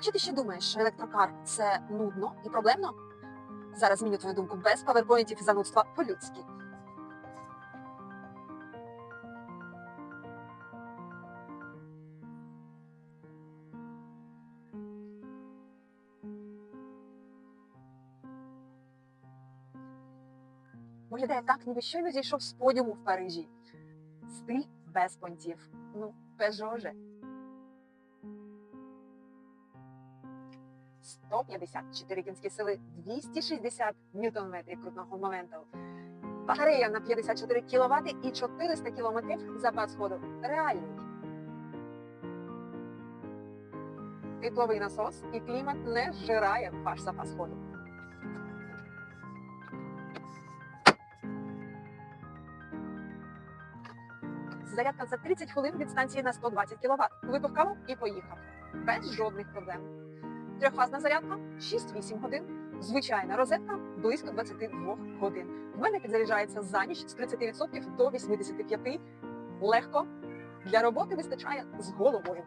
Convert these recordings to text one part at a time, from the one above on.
Якщо ти ще думаєш, що електрокар це нудно і проблемно, зараз зміню твою думку без паверпоінтів і занудства по-людськи. Виглядає так, ніби щойно зійшов з подіуму в Парижі. Стиль без понтів. Ну, Peugeot 154 кінські сили, 260 ньютон-метрів крутного моменту. Батарея на 54 кВт і 400 км запас ходу. Реальний. Тепловий насос і клімат не зжирає ваш запас ходу. Зарядка за 30 хвилин від станції на 120 кВт. Випив каву і поїхав. Без жодних проблем. Трьохфазна зарядка 6-8 годин. Звичайна розетка близько 22 годин. В мене підзаряджається за ніч з 30% до 85%. Легко. Для роботи вистачає з головою.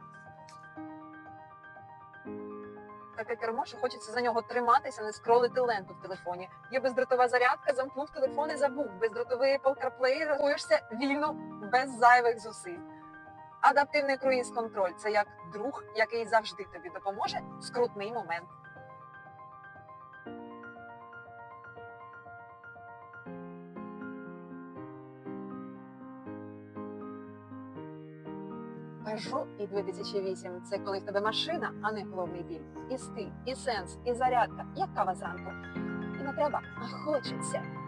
Таке кермо, що хочеться за нього триматися, не скролити ленту в телефоні. Є бездротова зарядка, замкнув телефон і забув. Бездротовий CarPlay, рахуєшся вільно, без зайвих зусиль. Адаптивний круїз-контроль це як друг, який завжди тобі допоможе в скрутний момент. Peugeot і 2008 – це коли в тебе машина, а не головний біль. І стиль, і сенс, і зарядка, як кава зранку. І не треба, а хочеться.